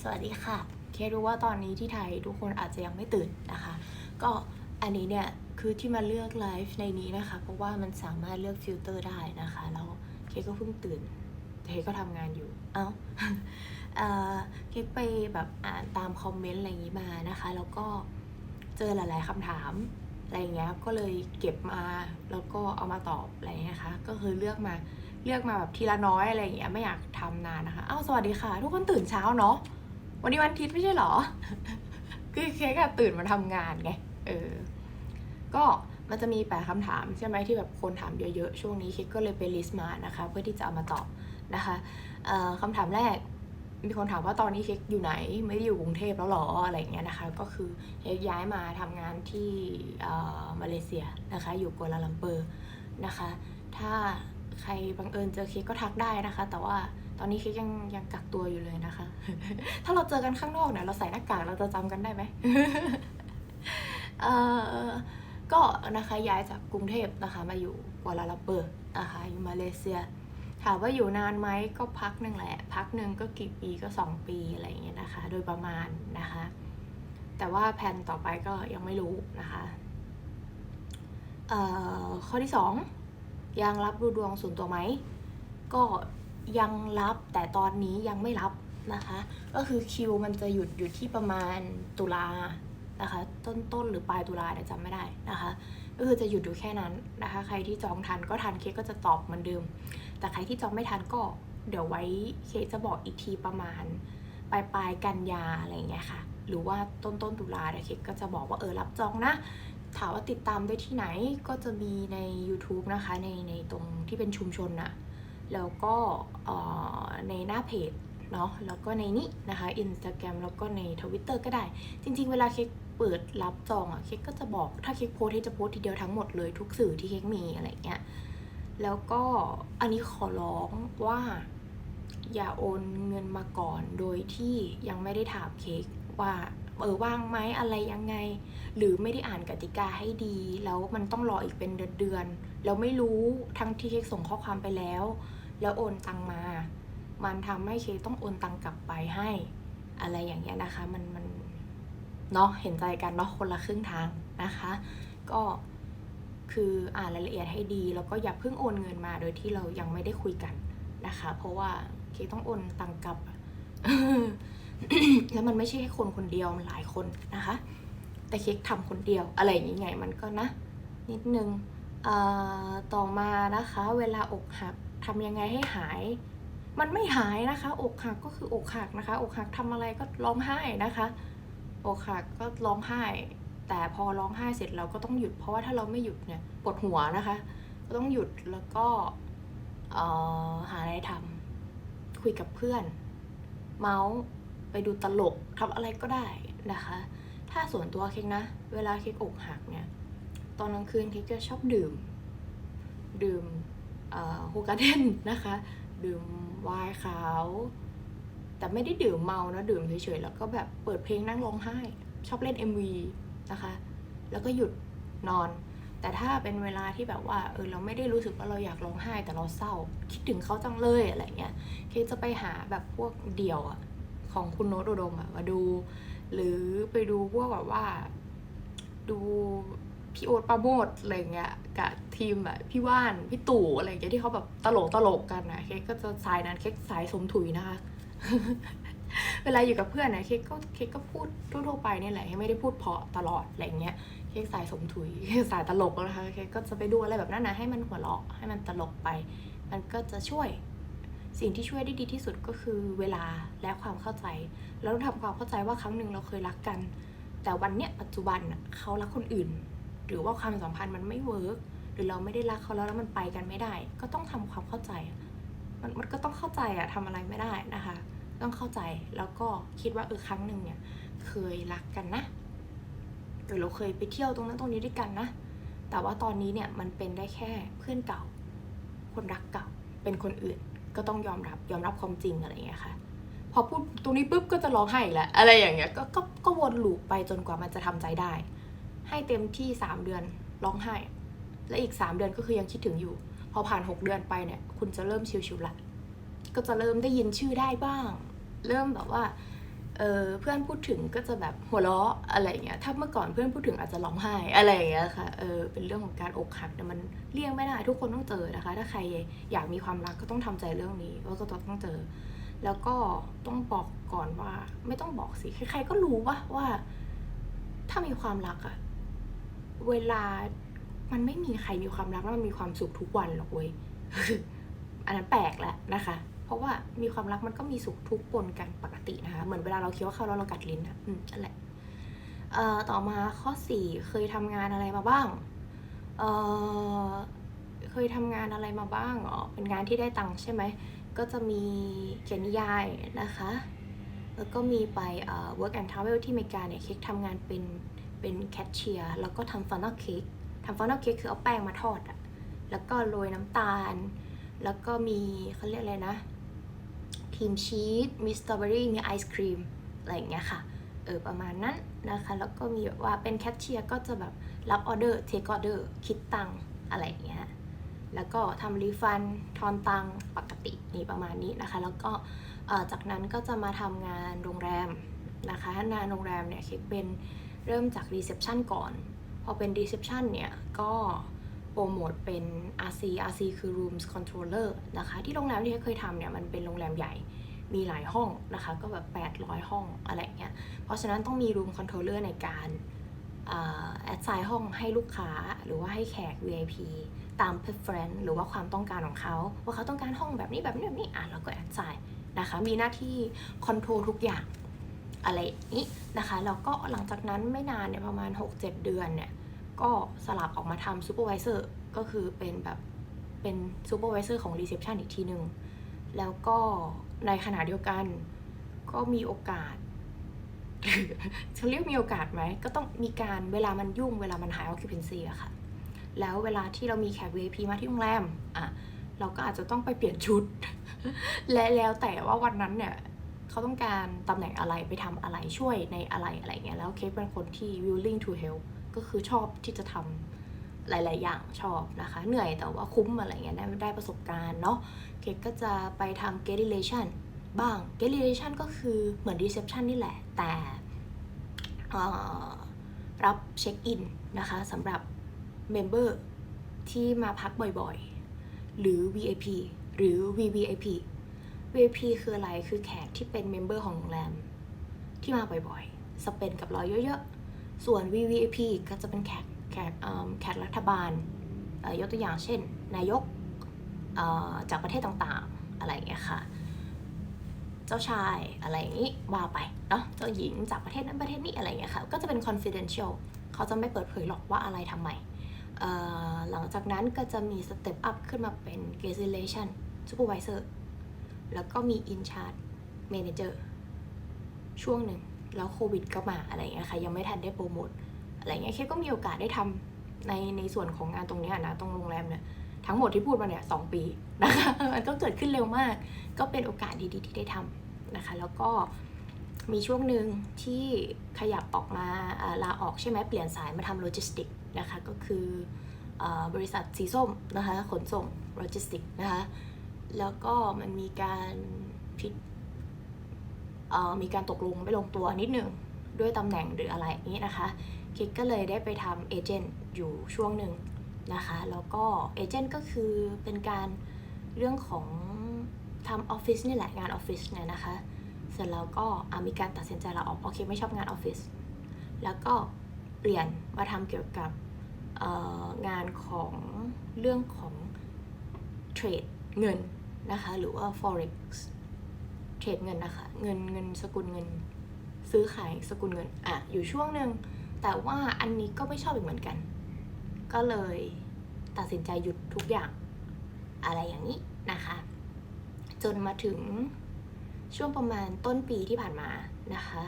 สวัสดีค่ะ เครู้ว่าตอนนี้ที่ไทยทุกคนอาจจะยังไม่ตื่นนะคะ ก็อันนี้เนี่ยคือที่มาเลือกไลฟ์ในนี้นะคะ เพราะว่ามันสามารถเลือกฟิลเตอร์ได้นะคะ แล้วเคก็เพิ่งตื่นแต่เคก็ทำงานอยู่ เอ้าเคไปแบบอ่านตามคอมเมนต์อะไรอย่างนี้มานะคะ แล้วก็เจอหลายๆคำถามอะไรอย่างเงี้ย ก็เลยเก็บมาแล้วก็เอามาตอบอะไรอย่างเงี้ยนะคะ ก็คือเลือกมา เลือกมาแบบทีละน้อยอะไรอย่างเงี้ยไม่อยากทำนานนะคะ เอ้าสวัสดีค่ะ ทุกคนตื่นเช้าเนาะวันนี้วันอาทิตย์ไม่ใช่เหรอ คือเค้กอะตื่นมาทำงานไงเออ ก็มันจะมีแปดคำถามใช่ไหมที่แบบคนถามเยอะๆ ช่วงนี้เค้กก็เลยไปลิสต์มานะคะ เพื่อที่จะเอามาตอบนะคะเอ่อคำถามแรกมีคนถามว่าตอนนี้เค้กอยู่ไหน ไม่ได้อยู่กรุงเทพแล้วหรออะไรอย่างเงี้ยนะคะ ก็คือเค้กย้ายมาทำงานที่เอ่อมาเลเซียนะคะ อยู่กัวลาลัมเปอร์นะคะ ถ้า ใครบังเอิญเจอเค้กก็ทักได้นะคะ แต่ว่าตอนนี้เค้กยังยังกักตัวอยู่เลยนะคะ ถ้าเราเจอกันข้างนอกเนี่ยเราใส่หน้ากากเราจะจำกันได้ไหมเออก็นะคะย้ายจากกรุงเทพนะคะ มาอยู่กัวลาลัมเปอร์นะคะอยู่มาเลเซีย ถามว่าอยู่นานไหมก็พักหนึ่งแหละ พักหนึ่งก็กี่ปีก็สองปีอะไรอย่างเงี้ยนะคะ โดยประมาณนะคะ แต่ว่าแผนต่อไปก็ยังไม่รู้นะคะเอ่อข้อที่สอง ยังรับดูดวงส่วนตัวไหม ก็ยังรับแต่ตอนนี้ยังไม่รับนะคะ ก็คือคิวมันจะหยุดอยู่ที่ประมาณตุลานะคะ ต้นต้นหรือปลายตุลาเนี่ยจำไม่ได้นะคะ ก็คือจะหยุดอยู่แค่นั้นนะคะ ใครที่จองทันก็ทันเค้กก็จะตอบเหมือนเดิม แต่ใครที่จองไม่ทันก็เดี๋ยวไว้เค้กจะบอกอีกทีประมาณปลายปลายกันยาอะไรอย่างเงี้ยค่ะ หรือว่าต้นต้นตุลาเนี่ยเค้กก็จะบอกว่าเออรับจองนะ ถามว่าติดตามได้ที่ไหนก็จะมีใน YouTube นะคะในในตรงที่เป็นชุมชนนะแล้วก็ในหน้าเพจเนาะแล้วก็ในนี้นะคะ Instagram แล้วก็ใน Twitter ก็ได้ จริง ๆ เวลาเค้กเปิดรับจองอะเค้กก็จะบอกถ้าเค้กโพสต์จะโพสต์ทีเดียวทั้งหมดเลยทุกสื่อที่เค้กมีอะไรเงี้ยแล้วก็อันนี้ขอร้องว่าอย่าโอนเงินมาก่อนโดยที่ยังไม่ได้ถามเค้กว่า เออว่างไหมอะไรยังไง หรือไม่ได้อ่านกติกาให้ดี แล้วมันต้องรออีกเป็นเดือนๆแล้วไม่รู้ทั้งที่เค้กส่งข้อความไปแล้ว แล้วโอนตังมา มันทำให้เค้กต้องโอนตังกลับไปให้ อะไรอย่างเงี้ยนะคะ มันมันเนาะเห็นใจกันเนาะคนละครึ่งทางนะคะ ก็คืออ่านรายละเอียดให้ดี แล้วก็อย่าเพิ่งโอนเงินมาโดยที่เรายังไม่ได้คุยกันนะคะ เพราะว่าเคต้องโอนตังกลับ แล้วมันไม่ใช่แค่คนคนเดียวมันหลายคนนะคะ แต่เค้กทำคนเดียวอะไรอย่างงี้ไงมันก็นะ นิดนึงต่อมานะคะ เวลาอกหักทำยังไงให้หาย มันไม่หายนะคะ อกหักก็คืออกหักนะคะ อกหักทำอะไรก็ร้องไห้นะคะ อกหักก็ร้องไห้ แต่พอร้องไห้เสร็จเราก็ต้องหยุด เพราะว่าถ้าเราไม่หยุดเนี่ยปวดหัวนะคะ ก็ต้องหยุดแล้วก็หาอะไรทำคุยกับเพื่อน เมาส์ ไปดูตลกทำอะไรก็ได้นะคะ ถ้าส่วนตัวเค้กนะ เวลาเค้กอกหักเนี่ย ตอนกลางคืนเค้กจะชอบดื่ม ดื่มฮูกาเดนนะคะ ดื่มไวน์ขาว แต่ไม่ได้ดื่มเมานะ ดื่มเฉยๆ แล้วก็แบบเปิดเพลงนั่งร้องไห้ ชอบเล่น MV นะคะ แล้วก็หยุดนอน แต่ถ้าเป็นเวลาที่แบบว่า เออ เราไม่ได้รู้สึกว่าเราอยากร้องไห้ แต่เราเศร้า คิดถึงเขาจังเลยอะไรเงี้ย เคจะไปหาแบบพวกเดี่ยวอะ ของคุณโนตอุดมอะมาดู หรือไปดูพวกแบบว่า ดูพี่โอ๊ตปราโมดอะไรเงี้ยกับทีมแบบพี่ว่านพี่ตู่อะไรเงี้ยที่เขาแบบตลกตลกกันนะเค้กก็จะสายนั้นเค้กสายสมถุยนะคะ เวลาอยู่กับเพื่อนนะเค้กก็เค้กก็พูดทั่วๆไปเนี่ยแหละไม่ได้พูดเพาะตลอดอะไรเงี้ยเค้กสายสมถุยเค้กสายตลกนะคะเค้กก็จะไปดูอะไรแบบนั้นนะให้มันหัวเราะให้มันตลกไป มันก็จะช่วย สิ่งที่ช่วยได้ดีที่สุดก็คือเวลาและความเข้าใจเราต้องทำความเข้าใจว่าครั้งหนึ่งเราเคยรักกัน แต่วันเนี้ยปัจจุบันเขารักคนอื่น หรือว่าความสัมพันธ์มันไม่เวิร์กหรือเราไม่ได้รักเขาแล้วแล้วมันไปกันไม่ได้ ก็ต้องทำความเข้าใจมันมันก็ต้องเข้าใจอะทำอะไรไม่ได้นะคะ ต้องเข้าใจแล้วก็คิดว่าเออครั้งหนึ่งเนี่ยเคยรักกันนะหรือเราเคยไปเที่ยวตรงนั้นตรงนี้ด้วยกันนะ แต่ว่าตอนนี้เนี่ยมันเป็นได้แค่เพื่อนเก่า คนรักเก่าเป็นคนอื่น ก็ต้องยอมรับยอมรับความจริงอะไรอย่างเงี้ยค่ะ พอพูดตรงนี้ปุ๊บก็จะร้องไห้อีกแล้วอะไรอย่างเงี้ยก็ก็ก็วนลูปไปจนกว่ามันจะทำใจได้ ให้เต็มที่สามเดือนร้องไห้ และอีกสามเดือนก็คือยังคิดถึงอยู่ พอผ่านหกเดือนไปเนี่ย คุณจะเริ่มชิวๆละก็จะเริ่มได้ยินชื่อได้บ้าง เริ่มแบบว่า เออเพื่อนพูดถึงก็จะแบบหัวเราะอะไรเงี้ยถ้าเมื่อก่อนเพื่อนพูดถึงอาจจะร้องไห้อะไรเงี้ยค่ะเออเป็นเรื่องของการอกหักแต่มันเลี่ยงไม่ได้ทุกคนต้องเจอนะคะ ถ้าใครอยากมีความรักก็ต้องทำใจเรื่องนี้ว่าก็ต้องเจอ แล้วก็ต้องบอกก่อนว่า ไม่ต้องบอกสิใครๆก็รู้ว่าว่า ถ้ามีความรักอะเวลามันไม่มีใครมีความรักแล้วมันมีความสุขทุกวันหรอกเว้ยอันนั้นแปลกแล้วนะคะ ราะว่ามีความรักมันก็มีสุขทุกข์ปนกันปกตินะคะ เหมือนเวลาเราเคี้ยวข้าวแล้วเรากัดลิ้นอะอืมนั่นแหละเอ่อต่อมาข้อสี่เคยทำงานอะไรมาบ้างเอ่อเคยทำงานอะไรมาบ้างอ๋อเป็นงานที่ได้ตังค์ใช่ไหม ก็จะมีเขียนนิยายนะคะ แล้วก็มีไปเอ่อ work and travel ที่อเมริกาเนี่ยเค้กทำงานเป็นเป็นแคชเชียร์แล้วก็ทำฟันนอลเค้กทำฟันนอลเค้กคือเอาแป้งมาทอดอะแล้วก็โรยน้ำตาล แล้วก็มีเขาเรียกอะไรนะ รีมชีสมีสตรอเบอรี่มีไอศครีมอะไรอย่างเงี้ยค่ะเออประมาณนั้นนะคะแล้วก็มีแบบว่าเป็นแคชเชียร์ก็จะแบบรับออเดอร์เทคออเดอร์คิดตังค์อะไรอย่างเงี้ยแล้วก็ทำรีฟันทอนตังค์ปกตินี่ประมาณนี้นะคะ แล้วก็จากนั้นก็จะมาทำงานโรงแรมนะคะงานโรงแรมเนี่ยคิดเป็นเริ่มจากรีเซพชันก่อน พอเป็นรีเซพชันเนี่ยก็ โปรโมทเป็น RC RC คือ Rooms Controller นะคะที่โรงแรมที่เคยทำเนี่ยมันเป็นโรงแรมใหญ่มีหลายห้องนะคะ ก็แบบ 800 ห้องอะไรเงี้ยเพราะฉะนั้นต้องมี Room Controller ในการแอดไซน์ห้องให้ลูกค้าหรือว่าให้แขก VIP ตาม preference หรือว่าความต้องการของเขา ว่าเขาต้องการห้องแบบนี้แบบนี้แบบนี้อะเราก็แอดไซน์นะคะมีหน้าที่คอนโทรลทุกอย่างอะไรนี้นะคะแล้วก็หลังจากนั้นไม่นานเนี่ยประมาณ 6-7 เดือนเนี่ย ก็สลับออกมาทำซูเปอร์วิเซอร์ก็คือเป็นแบบเป็นซูเปอร์วิเซอร์ของรีเซพชันอีกทีหนึ่งแล้วก็ในขณะเดียวกันก็มีโอกาสจะเรียกมีโอกาสไหม ก็ต้องมีการเวลามันยุ่งเวลามันหาย occupancy อะค่ะ แล้วเวลาที่เรามีแขก VIP มาที่โรงแรมอะเราก็อาจจะต้องไปเปลี่ยนชุด และแล้วแต่ว่าวันนั้นเนี่ยเขาต้องการตำแหน่งอะไรไปทำอะไรช่วยในอะไรอะไรเงี้ยแล้วเคสเป็นคนที่ willing to help ก็คือชอบที่จะทำหลาย ๆ อย่างชอบนะคะ เหนื่อยแต่ว่าคุ้มอะไรเงี้ยได้ได้ประสบการณ์เนาะเคสก็จะไปทำ get relation บ้าง get relation ก็คือเหมือน reception นี่แหละ แต่อรับเช็คอินนะคะสำหรับเมมเบอร์ที่มาพักบ่อย ๆ หรือ VIP หรือ VVIP VIP คืออะไรคือแขกที่เป็นเมมเบอร์ของโรงแรมที่มาบ่อย ๆ สเปนกับเราเยอะ ๆ ส่วน VVIP ก็จะเป็นแขกแขกแขกรัฐบาลยกตัวอย่างเช่น นายกจากประเทศต่างๆ อะไรอย่างเงี้ยค่ะ เจ้าชายอะไรอย่างนี้ว่าไปเนาะเจ้าหญิงจากประเทศนั้นประเทศนี้อะไรอย่างเงี้ยค่ะ ก็จะเป็น confidential เขาจะไม่เปิดเผยหรอกว่าอะไรทำไมเอ่อหลังจากนั้นก็จะมีสเต็ปอัพขึ้นมาเป็น guest relation supervisor แล้วก็มี in charge manager ช่วงหนึ่ง แล้วโควิดก็มาอะไรเงี้ยค่ะยังไม่ทันได้โปรโมทอะไรเงี้ยแค่ก็มีโอกาสได้ทำในในส่วนของงานตรงนี้นะตรงโรงแรมเนี่ยทั้งหมดที่พูดมาเนี่ยสองปีนะคะมันก็เกิดขึ้นเร็วมาก ก็เป็นโอกาสดีๆที่ได้ทำนะคะ แล้วก็มีช่วงหนึ่งที่ขยับออกมาลาออกใช่ไหมเปลี่ยนสายมาทำโลจิสติกนะคะก็คืออบริษัทสีส้มนะคะขนส่งโลจิสติกนะคะแล้วก็มันมีการผิดเอ่อ มีการตกลงไม่ลงตัวนิดหนึ่งด้วยตำแหน่งหรืออะไรอย่างนี้นะคะคิกก็เลยได้ไปทำเอเจนต์อยู่ช่วงหนึ่งนะคะแล้วก็เอเจนต์ก็คือเป็นการเรื่องของทำออฟฟิศนี่แหละงานออฟฟิศเนี่ยนะคะเสร็จแล้วก็มีการตัดสินใจลาออกโอเคไม่ชอบงานออฟฟิศแล้วก็เปลี่ยนมาทำเกี่ยวกับงานของเรื่องของเทรดเงินนะคะหรือว่า forex เทรดเงินนะคะ เงินเงินสกุลเงิน ซื้อขายสกุลเงินอะอยู่ช่วงหนึ่งแต่ว่าอันนี้ก็ไม่ชอบอีกเหมือนกัน ก็เลยตัดสินใจหยุดทุกอย่างอะไรอย่างนี้นะคะ จนมาถึงช่วงประมาณต้นปีที่ผ่านมานะคะ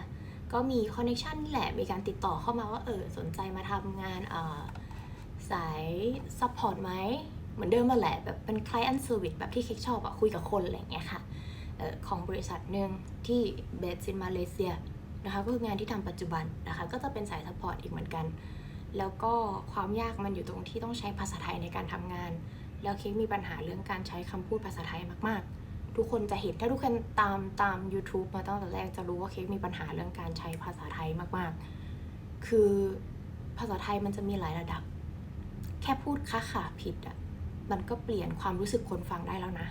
ก็มีคอนเน t ชันนี่แหละ มีการติดต่อเข้ามาว่าเออสนใจมาทำงานสายซัพพอร์ตไหม เหมือนเดิมมาแหละ แบบเป็น client service แบบที่เค้กชอบอะคุยกับคนอะไรอย่างเงี้ยค่ะ ของบริษัทหนึ่งที่เบส in มาเลเซียนะคะก็คืองานที่ทำปัจจุบันนะคะก็จะเป็นสายซัพพอร์ตอีกเหมือนกัน แล้วก็ความยากมันอยู่ตรงที่ต้องใช้ภาษาไทยในการทำงาน แล้วเค้กมีปัญหาเรื่องการใช้คำพูดภาษาไทยมากๆ ทุกคนจะเห็นถ้าทุกคนตามตาม YouTube มาตั้งแต่แรกจะรู้ว่าเค้กมีปัญหาเรื่องการใช้ภาษาไทยมากๆ คือภาษาไทยมันจะมีหลายระดับ แค่พูดค้าขาผิดอะ่ะมันก็เปลี่ยนความรู้สึกคนฟังได้แล้วนะ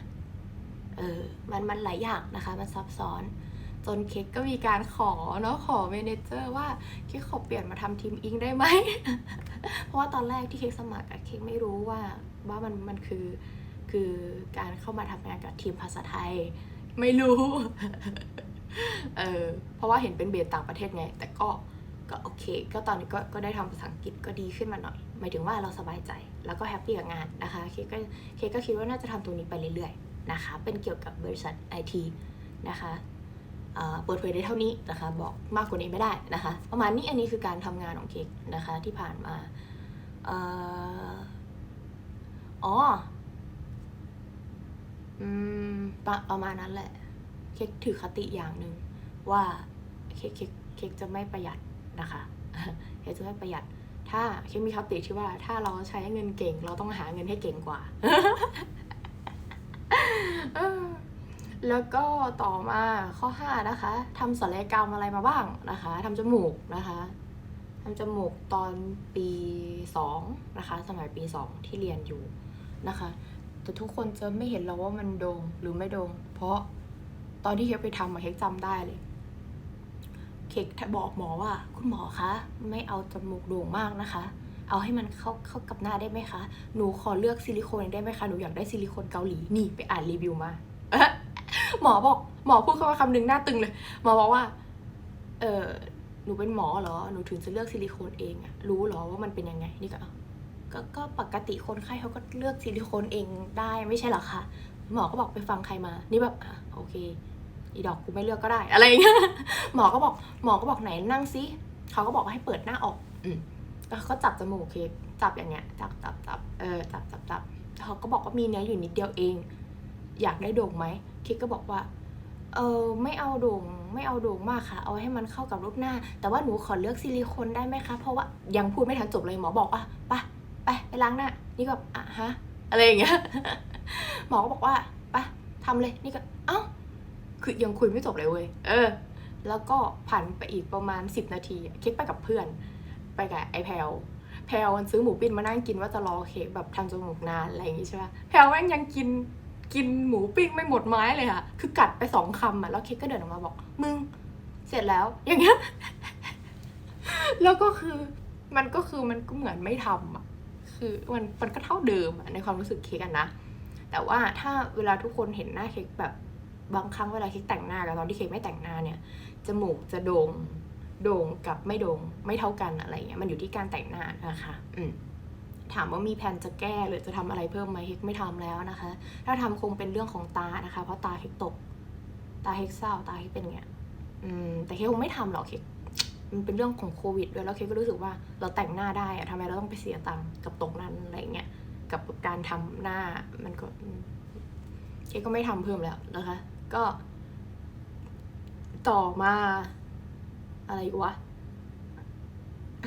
เออมันมันหลายอย่างนะคะ มันซับซ้อน จนเค้กก็มีการขอเนาะขอเมเนเจอร์ว่าเค้กขอเปลี่ยนมาทำทีมอิงได้ไหม เพราะว่าตอนแรกที่เค้กสมัครอะเค้กไม่รู้ว่าว่ามันมันคือคือการเข้ามาทำงานกับทีมภาษาไทย ไม่รู้เออเพราะว่าเห็นเป็นเบสต่างประเทศไง แต่ก็ก็โอเค ก็ตอนนี้ก็ก็ได้ทำภาษาอังกฤษก็ดีขึ้นมาหน่อย หมายถึงว่าเราสบายใจ แล้วก็แฮปปี้กับงานนะคะ เคกก็เคกก็คิดว่าน่าจะทำตรงนี้ไปเรื่อยๆ นะคะ เป็นเกี่ยวกับบริษัทไอทีนะคะเปิดเผยได้เท่านี้นะคะบอกมากกว่านี้ไม่ได้นะคะ ประมาณนี้อันนี้คือการทำงานของเคกนะคะที่ผ่านมาอ๋ออประประมาณนั้นแหละ เค้กถือคติอย่างหนึ่งว่าเค้กเค้กเค้กจะไม่ประหยัดนะคะเค้กจะไม่ประหยัด ถ้าเค้กมีคติที่ว่าถ้าเราใช้เงินเก่ง เราต้องหาเงินให้เก่งกว่า แล้วก็ต่อมาข้อห้านะคะทำศัลยกรรมอะไรมาบ้างนะคะทำจมูกนะคะทำจมูกตอนปีสองนะคะ สมัยปีสองที่เรียนอยู่นะคะ แต่ทุกคนจะไม่เห็นเราว่ามันโดงหรือไม่โดงเพราะตอนที่เค้กไปทำเค้กจำได้เลยเค้กบอกหมอว่า คุณหมอคะไม่เอาจมูกโด่งมากนะคะ เอาให้มันเข้าเข้ากับหน้าได้ไหมคะ หนูขอเลือกซิลิโคนได้ไหมคะ หนูอยากได้ซิลิโคนเกาหลี นี่ไปอ่านรีวิวมา หมอบอก หมอพูดคำว่าคำหนึ่งหน้าตึงเลย หมอบอกว่า เออหนูเป็นหมอเหรอ หนูถึงจะเลือกซิลิโคนเองอะรู้เหรอว่ามันเป็นยังไง นี่ก็ก็ก็ปกติคนไข้เขาก็เลือกซิลิโคนเองได้ไม่ใช่เหรอคะ หมอก็บอกไปฟังใครมา นี่แบบอะโอเค อีดอกกูไม่เลือกก็ได้ อะไรอย่างเงี้ย หมอก็บอก หมอก็บอกไหนนั่งซิเขาก็บอกให้เปิดหน้าออก อืม แล้วเขาก็จับจมูกเค้กจับอย่างเงี้ย จับจับจับเออจับจับจับเขาก็บอกว่ามีเนื้ออยู่นิดเดียวเอง อยากได้โด่งไหมเค้กก็บอกว่า เออไม่เอาโด่งไม่เอาโด่งมากค่ะ เอาให้มันเข้ากับรูปหน้า แต่ว่าหนูขอเลือกซิลิโคนได้ไหมคะ เพราะว่ายังพูดไม่ทันจบเลยหมอบอกว่าไปไปไปล้างหน้า นี่ก็อะฮะอะไรอย่างเงี้ยหมอก็บอกว่าไปทำเลยนี่ก็เอ้าคือยังคุยไม่จบเลยเว้ยเออ แล้วก็ผ่านไปอีกประมาณสิบนาทีเค้กไปกับเพื่อน ไปกับไอแพลวแพลวมันซื้อหมูปิ้งมานั่งกินว่าจะรอเค้กแบบทำจมูกนานอะไรอย่างงี้ใช่ปะแพลวแม่งยังกินกินหมูปิ้งไม่หมดไม้เลยค่ะ คือกัดไปสองคำอะ แล้วเค้กก็เดินออกมาบอก มึง เสร็จแล้ว อย่างเงี้ย แล้วก็คือ มันก็คือมันก็เหมือนไม่ทำอะ คือมันมันก็เท่าเดิมในความรู้สึกเค้กอะนะ แต่ว่าถ้าเวลาทุกคนเห็นหน้าเค้กแบบบางครั้งเวลาเค้กแต่งหน้ากับตอนที่เค้กไม่แต่งหน้าเนี่ย จมูกจะโด่ง โด่งกับไม่โด่งไม่เท่ากันอะไรเงี้ยมันอยู่ที่การแต่งหน้านะคะอืมถามว่ามีแผนจะแก้หรือจะทำอะไรเพิ่มไหมเค้กไม่ทำแล้วนะคะ ถ้าทำคงเป็นเรื่องของตานะคะ เพราะตาเค้กตก ตาเค้กเศร้าตาเค้กเป็นเงี้ยอืมแต่เค้กคงไม่ทำหรอกเค้กมันเป็นเรื่องของโควิดด้วยแล้วเค้กก็รู้สึกว่าเราแต่งหน้าได้อะทำไมเราต้องไปเสียตังค์กับตรงนั้นอะไรเงี้ยกับการทำหน้ามันก็เค้กก็ไม่ทำเพิ่มแล้วนะคะ ก็ ต่อมา อะไรอีกวะ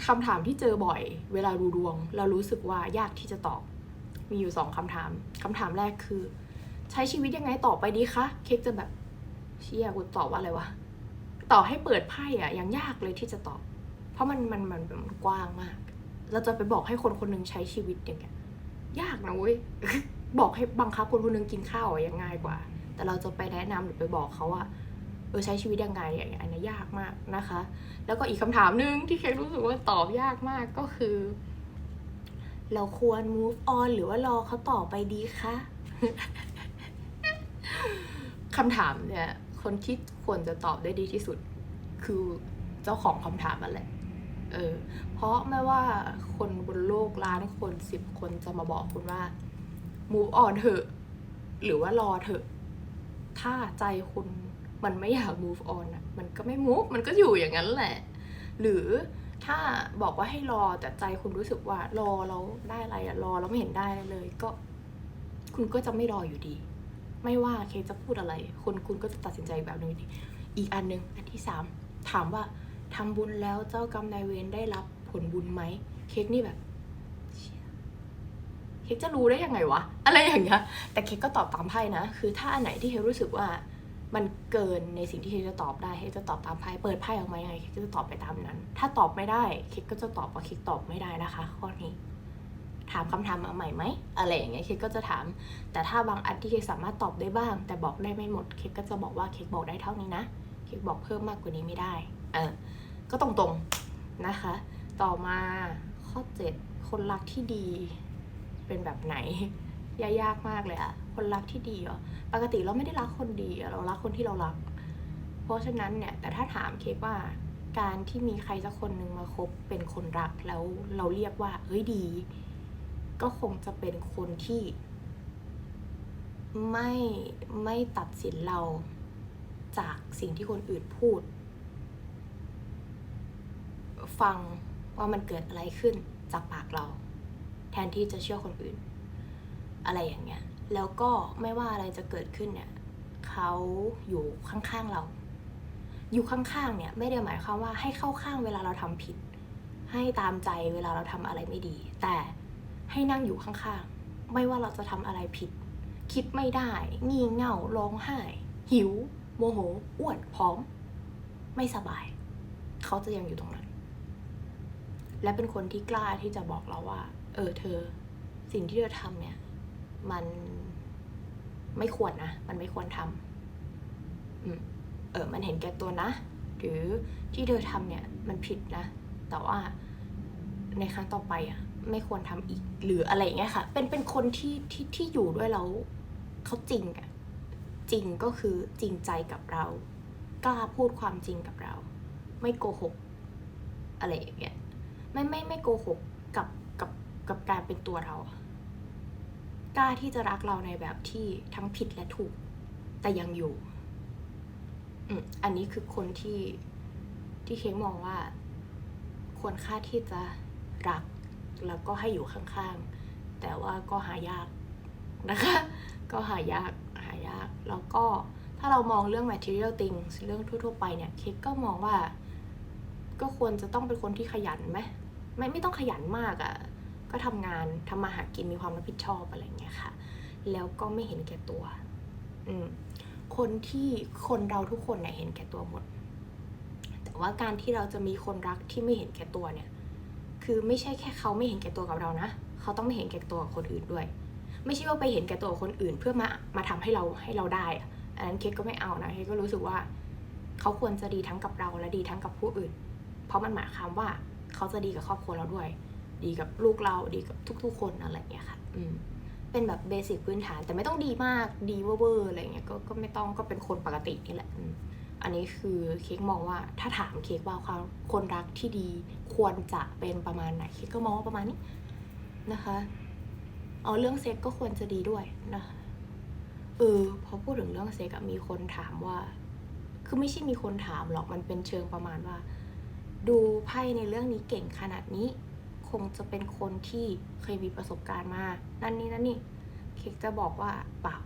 คำถามที่เจอบ่อย เวลาดูดวง เรารู้สึกว่ายากที่จะตอบ มีอยู่สองคำถามคำถามแรกคือ ใช้ชีวิตยังไงต่อไปดีคะ เค้กจะแบบเชี่ยกูตอบว่าอะไรวะ ต่อให้เปิดไพ่อะยังยากเลยที่จะตอบ เพราะมันมันมันมันกว้างมาก เราจะไปบอกให้คนคนหนึงใช้ชีวิตอย่างเงี้ยยากนะเว้ยบอกให้บังคับคนคนหนึงกินข้าวอะยังง่ายกว่า แต่เราจะไปแนะนำหรือไปบอกเขาว่าเอใช้ชีวิตยังไงอย่างเงี้ยอันนี้ยากมากนะคะ แล้วก็อีกคำถามหนึ่งที่เครู้สึกว่าตอบยากมากก็คือ เราควร move on หรือว่ารอเขาต่อไปดีคะคำถามเนี่ยคนที่ควรจะตอบได้ดีที่สุด คือเจ้าของคำถามนั่นแหละเออเพราะไม่ว่าคนบนโลกล้านคนสิบคนจะมาบอกคุณว่า move on เถอะ หรือว่ารอเถอะ ถ้าใจคุณ มันไม่อยาก move on อะมันก็ไม่ move มันก็อยู่อย่างนั้นแหละ หรือถ้าบอกว่าให้รอแต่ใจคุณรู้สึกว่ารอแล้วได้อะไรอะรอแล้วไม่เห็นได้เลย ก็ คุณก็จะไม่รออยู่ดี ไม่ว่าเคจะพูดอะไร คนคุณก็จะตัดสินใจแบบนึงอยู่ดีอีกอันหนึ่งอันที่สามถามว่าทำบุญแล้วเจ้ากรรมนายเวรได้รับผลบุญไหมเค้กนี่แบบเชี่ยเค้กจะรู้ได้ยังไงวะ อะไรอย่างเงี้ยแต่เค้กก็ตอบตามไพ่นะ คือถ้าอันไหนที่เค้กรู้สึกว่า มันเกินในสิ่งที่เคจะตอบได้เคจะตอบตามไพ่เปิดไพ่ออกมายังไงเค้กก็จะตอบไปตามนั้น ถ้าตอบไม่ได้เคก็จะตอบว่าเคตอบไม่ได้นะคะ ข้อนี้ ถามคำถามมาใหม่ไหมอะไรอย่างเงี้ยเคก็จะถาม แต่ถ้าบางอันที่เคสามารถตอบได้บ้าง แต่บอกได้ไม่หมดเคก็จะบอกว่าเคบอกได้เท่านี้นะเคบอกเพิ่มมากกว่านี้ไม่ได้ เออ ก็ตรงๆนะคะ ต่อมาข้อ 7 คนรักที่ดีเป็นแบบไหนยายากมากเลยอะ คนรักที่ดีเหรอปกติเราไม่ได้รักคนดีเรารักคนที่เรารัก เพราะฉะนั้นเนี่ยแต่ถ้าถามเค้กว่าการที่มีใครสักคนหนึ่งมาคบเป็นคนรักแล้วเราเรียกว่าเฮ้ยดี ก็คงจะเป็นคนที่ ไม่ไม่ตัดสินเราจากสิ่งที่คนอื่นพูด ฟังว่ามันเกิดอะไรขึ้นจากปากเรา แทนที่จะเชื่อคนอื่น อะไรอย่างเงี้ย แล้วก็ไม่ว่าอะไรจะเกิดขึ้นเนี่ยเขาอยู่ข้างๆเรา อยู่ข้างๆเนี่ยไม่ได้หมายความว่าให้เข้าข้างเวลาเราทำผิด ให้ตามใจเวลาเราทำอะไรไม่ดี แต่ให้นั่งอยู่ข้างๆ ไม่ว่าเราจะทำอะไรผิด คิดไม่ได้ งี่เง่าร้องไห้ หิว โมโหอ้วนพร้อม ไม่สบาย เขาจะยังอยู่ตรงนั้น และเป็นคนที่กล้าที่จะบอกเราว่า เออเธอ สิ่งที่เธอทำเนี่ย มันไม่ควรนะ มันไม่ควรทำอืมเออ มันเห็นแก่ตัวนะ หรือที่เธอทำเนี่ยมันผิดนะ แต่ว่าในครั้งต่อไปอะไม่ควรทำอีกหรืออะไรเงี้ยค่ะ เป็นเป็นคนที่ที่ที่อยู่ด้วยแล้วเขาจริงอะจริงก็คือจริงใจกับเรา กล้าพูดความจริงกับเรา ไม่โกหก อะไรอย่างเงี้ยไม่ไม่ไม่โกหกกับกับกับการเป็นตัวเรา กล้าที่จะรักเราในแบบที่ทั้งผิดและถูก แต่ยังอยู่อืมอันนี้คือคนที่ที่เค้กมองว่า ควรค่าที่จะรัก แล้วก็ให้อยู่ข้างๆ แต่ว่าก็หายากนะคะ ก็หายากหายาก แล้วก็ถ้าเรามองเรื่อง material things เรื่องทั่วๆ ไปเนี่ย เค้กก็มองว่า ก็ควรจะต้องเป็นคนที่ขยันไหมไม่ไม่ต้องขยันมากอะ่ะ ก็ทำงานทำมาหากินมีความรับผิดชอบอะไรอย่างเงี้ยค่ะ แล้วก็ไม่เห็นแก่ตัว อืมคนที่คนเราทุกคนเนี่ยเห็นแก่ตัวหมด แต่ว่าการที่เราจะมีคนรักที่ไม่เห็นแก่ตัวเนี่ย คือไม่ใช่แค่เขาไม่เห็นแก่ตัวกับเรานะเขาต้องไม่เห็นแก่ตัวกับคนอื่นด้วย ไม่ใช่ว่าไปเห็นแก่ตัวกับคนอื่น เพื่อมามาทำให้เราให้เราได้อะอันนั้นเคสก็ไม่เอานะเคสก็รู้สึกว่า เขาควรจะดีทั้งกับเราและดีทั้งกับผู้อื่น เพราะมันหมายความว่าเขาจะดีกับครอบครัวเราด้วย ดีกับลูกเราดีกับทุก ๆ คนอะไรอย่างเงี้ยค่ะ อืมเป็นแบบเบสิกพื้นฐานแต่ไม่ต้องดีมากดีเวอร์อะไรเงี้ยก็ก็ไม่ต้องก็เป็นคนปกตินี่แหละอันนี้คือเค้กมองว่าถ้าถามเค้กว่าความคนรักที่ดีควรจะเป็นประมาณไหนเค้กก็มองว่าประมาณนี้นะคะเอ๋อเรื่องเซ็กก็ควรจะดีด้วยนะคะเออพอพูดถึงเรื่องเซ็กมีคนถามว่า คือไม่ใช่มีคนถามหรอกมันเป็นเชิงประมาณว่า ดูไพ่ในเรื่องนี้เก่งขนาดนี้ คงจะเป็นคนที่เคยมีประสบการณ์มา นั่นนี่นั่นนี่เค้กจะบอกว่าเปล่า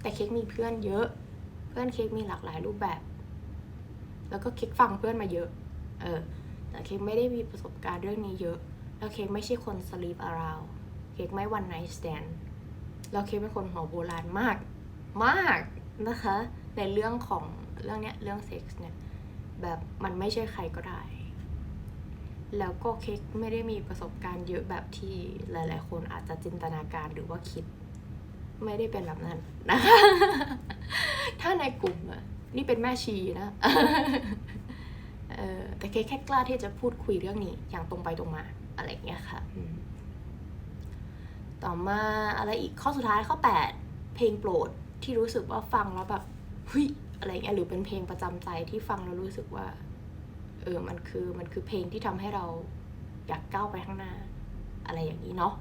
แต่เค้กมีเพื่อนเยอะ เพื่อนเค้กมีหลากหลายรูปแบบ แล้วก็เค้กฟังเพื่อนมาเยอะ เออ แต่เค้กไม่ได้มีประสบการณ์เรื่องนี้เยอะ แล้วเค้กไม่ใช่คน sleep around เค้กไม่ one night stand แล้วเค้กเป็นคนหัวโบราณมาก มากนะคะ ในเรื่องของเรื่องเนี้ยเรื่องเซ็กส์เนี่ยแบบมันไม่ใช่ใครก็ได้ แล้วก็เค้กไม่ได้มีประสบการณ์เยอะแบบที่หลาย ๆ คนอาจจะจินตนาการหรือว่าคิด ไม่ได้เป็นแบบนั้นนะคะถ้าในกลุ่มอะนี่เป็นแม่ชีนะเออแต่เค้กแค่กล้าที่จะพูดคุยเรื่องนี้อย่างตรงไปตรงมาอะไรเงี้ยค่ะต่อมาอะไรอีกข้อสุดท้ายข้อ 8 เพลงโปรดที่รู้สึกว่าฟังแล้วแบบเฮ้ยอะไรเงี้ยหรือเป็นเพลงประจำใจที่ฟังแล้วรู้สึกว่า เออมันคือมันคือเพลงที่ทำให้เราอยากก้าวไปข้างหน้า อะไรอย่างนี้เนาะ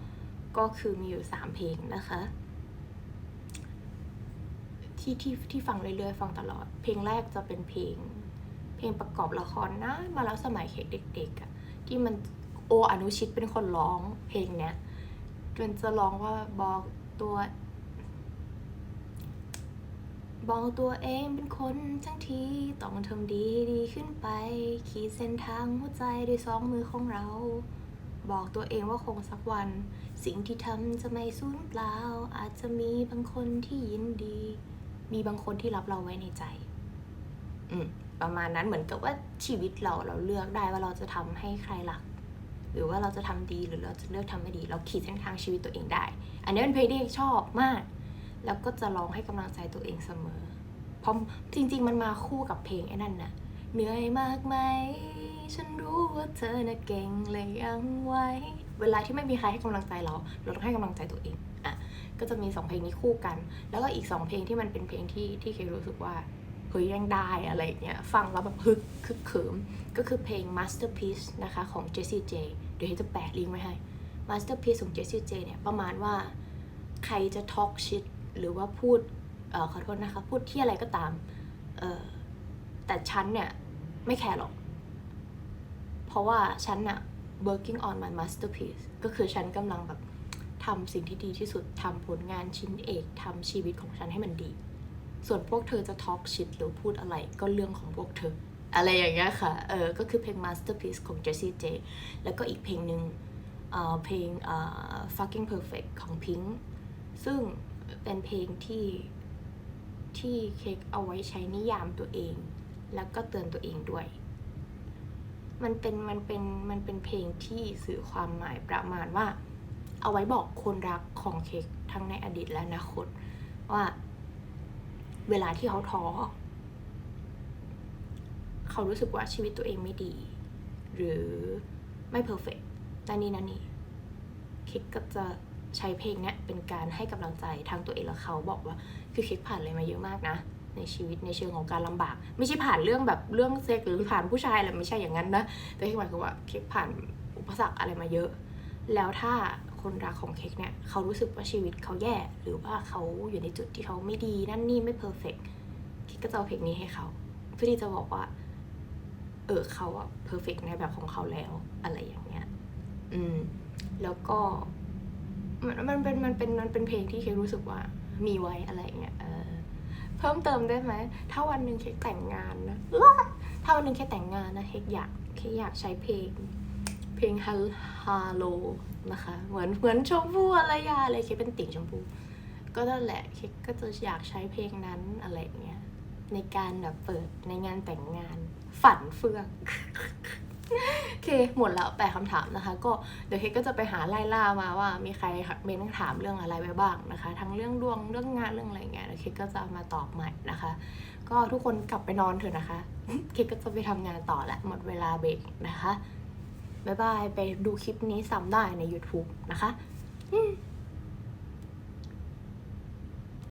ก็คือมีอยู่สามเพลงนะคะ ที่ที่ที่ฟังเรื่อยๆฟังตลอด เพลงแรกจะเป็นเพลง เพลงประกอบละครนะมาแล้วสมัยเด็กๆอะที่มันโออนุชิตเป็นคนร้องเพลงเนี้ยจนจะร้องว่าบอกตัว บอกตัวเองเป็นคนทั้งทีต้องทำดีดีขึ้นไป ขีดเส้นทางหัวใจด้วยสองมือของเรา บอกตัวเองว่าคงสักวัน สิ่งที่ทำจะไม่สูญเปล่า อาจจะมีบางคนที่ยินดี มีบางคนที่รับเราไว้ในใจ อืมประมาณนั้นเหมือนกับว่าชีวิตเราเราเลือกได้ว่าเราจะทำให้ใครรักหรือว่าเราจะทำดีหรือเราจะเลือกทำไม่ดี เราขีดเส้นทางชีวิตตัวเองได้ อันนี้เป็นเพลงที่ชอบมาก แล้วก็จะร้องให้กำลังใจตัวเองเสมอ เพราะจริง ๆ มันมาคู่กับเพลงไอ้นั่นน่ะ เหนื่อยมากไหม ฉันรู้ว่าเธอน่ะเก่งเลยยังไหวเวลาที่ไม่มีใครให้กำลังใจเรา เราต้องให้กำลังใจตัวเอง อะ ก็จะมีสองเพลงนี้คู่กัน แล้วก็อีกสองเพลงที่มันเป็นเพลงที่ที่เครู้สึกว่าเฮ้ยยังได้อะไรเงี้ย ฟังแล้วแบบฮึกคึกเขิม ก็คือเพลง Masterpiece นะคะของ Jessie J เดี๋ยวจะแปะลิงก์ไว้ให้ Masterpiece ของ Jessie J เนี่ยประมาณว่าใครจะ talk shit หรือว่าพูดเออขอโทษนะคะพูดที่อะไรก็ตามเออแต่ฉันเนี่ยไม่แคร์หรอก เพราะว่าฉันน่ะ working on my masterpiece ก็คือฉันกำลังแบบทำสิ่งที่ดีที่สุดทำผลงานชิ้นเอกทำชีวิตของฉันให้มันดี ส่วนพวกเธอจะ talk shit หรือพูดอะไรก็เรื่องของพวกเธอ อะไรอย่างเงี้ยค่ะ เออ ก็คือเพลง masterpiece ของ Jessie J แล้วก็อีกเพลงหนึ่งเเพลง fucking perfect ของ Pink ซึ่ง เป็นเพลงที่ที่เค้กเอาไว้ใช้นิยามตัวเอง แล้วก็เตือนตัวเองด้วย มันเป็นมันเป็นมันเป็นเพลงที่สื่อความหมายประมาณว่า เอาไว้บอกคนรักของเค้กทั้งในอดีตและอนาคตว่า เวลาที่เขาท้อเขารู้สึกว่าชีวิตตัวเองไม่ดี หรือไม่เพอร์เฟกต์นั่นนี่นั่นนี่เค้กก็จะ ใช้เพลงเนี้ยเป็นการให้กำลังใจทางตัวเองและเขาบอกว่าคือเค้กผ่านอะไรมาเยอะมากนะ ในชีวิตในเชิงของการลำบาก ไม่ใช่ผ่านเรื่องแบบเรื่องเซ็กหรือผ่านผู้ชายอะไรไม่ใช่อย่างนั้นนะแต่เค้กหมายความว่าเค้กผ่านอุปสรรคอะไรมาเยอะ แล้วถ้าคนรักของเค้กเนี่ยเขารู้สึกว่าชีวิตเขาแย่ หรือว่าเขาอยู่ในจุดที่เขาไม่ดีนั่นนี่ไม่เพอร์เฟกเค้กก็จะเอาเพลงนี้ให้เขาเพื่อที่จะบอกว่า เออเขาอะเพอร์เฟกในแบบของเขาแล้วอะไรอย่างเงี้ย อืม แล้วก็ มันมันเป็นมันเป็นมันเป็นเพลงที่เครู้สึกว่ามีไว้อะไรเงี้ยเออเพิ่มเติมได้ไหมถ้าวันหนึ่งเคแต่งงานนะถ้าวันหนึ่งเคแต่งงานนะเคกอยากเคอยากใช้เพลง เพลงฮัลฮาโลนะคะ เหมือนเหมือนชมพู่อะไรยาอะไรเคเป็นติ่งชมพู่ก็นั่นแหละเคก็จะอยากใช้เพลงนั้นอะไรเงี้ยในการแบบเปิดในงานแต่งงานฝันเฟือง โอเคหมดแล้วแปดคำถามนะคะ ก็เดี๋ยวเคกก็จะไปหาไล่ล่ามาว่ามีใครเมนถามเรื่องอะไรไว้บ้างนะคะ ทั้งเรื่องดวงเรื่องงานเรื่องอะไรเงี้ยเดี๋ยวเคกก็จะมาตอบใหม่นะคะ ก็ทุกคนกลับไปนอนเถอะนะคะ เคกก็จะไปทำงานต่อและหมดเวลาเบรกนะคะบ๊ายบายไปดูคลิปนี้ซ้ำได้ใน YouTube นะคะ